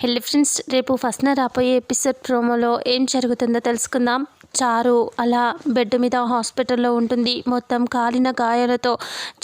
హెల్ friends రేపు first రాబోయే episode ప్రోమోలో ఏం జరుగుతుందో తెలుసుకుందాం. చారు అలా బెడ్ మీద హాస్పిటల్లో ఉంటుంది. మొత్తం కాలిన గాయాలతో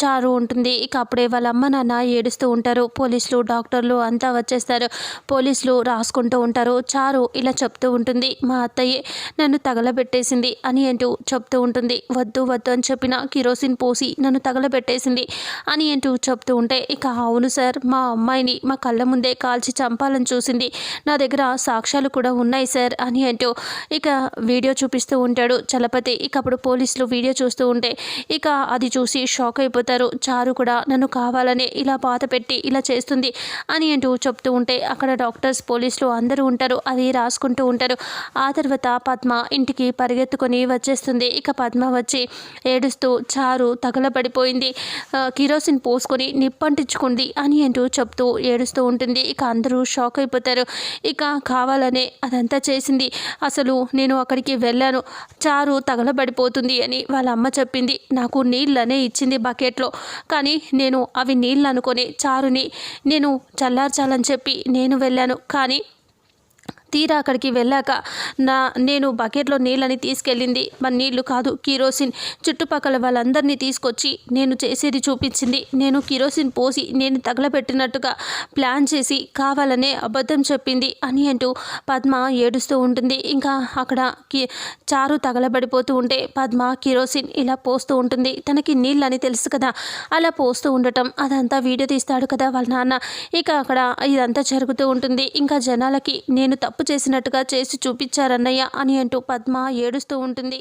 చారు ఉంటుంది. ఇక అప్పుడే వాళ్ళ అమ్మ నాన్న ఏడుస్తూ ఉంటారు. పోలీసులు డాక్టర్లు అంతా వచ్చేస్తారు. పోలీసులు రాసుకుంటూ ఉంటారు. చారు ఇలా చెప్తూ ఉంటుంది. మా అత్తయ్యే నన్ను తగలబెట్టేసింది అని అంటూ చెప్తూ ఉంటుంది. వద్దు వద్దు అని చెప్పిన కిరోసిన్ పోసి నన్ను తగలబెట్టేసింది అని అంటూ చెప్తూ ఉంటే ఇక అవును సార్ మా అమ్మాయిని మా కళ్ళ ముందే కాల్చి చంపాలని చూసింది. నా దగ్గర సాక్ష్యాలు కూడా ఉన్నాయి సార్ అని అంటూ ఇక వీడియో చూపిస్తూ ఉంటాడు. చలపతి ఇక అప్పుడు పోలీసులు వీడియో చూస్తూ ఉంటే ఇక అది చూసి షాక్ అయిపోతారు. చారు కూడా నన్ను కావాలనే ఇలా బాధ పెట్టి ఇలా చేస్తుంది అని అంటూ చెప్తూ ఉంటే అక్కడ డాక్టర్స్ పోలీసులు అందరూ ఉంటారు. అది రాసుకుంటూ ఉంటారు. ఆ తర్వాత పద్మ ఇంటికి పరిగెత్తుకొని వచ్చేస్తుంది. ఇక పద్మ వచ్చి ఏడుస్తూ చారు తగలబడిపోయింది. కిరోసిన్ పోసుకొని నిప్పంటించుకుంది అని అంటూ చెప్తూ ఏడుస్తూ ఉంటుంది. ఇక అందరూ షాక్ అయిపోతారు. ఇక కావాలనే అదంతా చేసింది. అసలు నేను అక్కడికి వెళ్ళాను. చారు తగలబడిపోతుంది అని వాళ్ళ అమ్మ చెప్పింది. నాకు నీళ్ళనే ఇచ్చింది బకెట్లో. కానీ నేను అవి నీళ్ళు అనుకొని చారుని నేను చల్లార్చాలని చెప్పి నేను వెళ్ళాను. కానీ తీరా అక్కడికి వెళ్ళాక నా నేను బకెట్లో నీళ్ళని తీసుకెళ్ళింది. మరి నీళ్ళు కాదు కిరోసిన్. చుట్టుపక్కల వాళ్ళందరినీ తీసుకొచ్చి నేను చేసేది చూపించింది. నేను కిరోసిన్ పోసి నేను తగలబెట్టినట్టుగా ప్లాన్ చేసి కావాలనే అబద్ధం చెప్పింది అని అంటూ పద్మ ఏడుస్తూ ఉంటుంది. ఇంకా అక్కడ కి చారు తగలబడిపోతూ ఉంటే పద్మ కిరోసిన్ ఇలా పోస్తూ ఉంటుంది. తనకి నీళ్ళని తెలుసు కదా అలా పోస్తూ ఉండటం అదంతా వీడియో తీస్తాడు కదా వాళ్ళ నాన్న. ఇక అక్కడ ఇదంతా జరుగుతూ ఉంటుంది. ఇంకా జనాలకి నేను తప్పు తప్పు చేసినట్టుగా చేసి చూపించారన్నయ్య అని అంటూ పద్మ ఏడుస్తూ ఉంటుంది.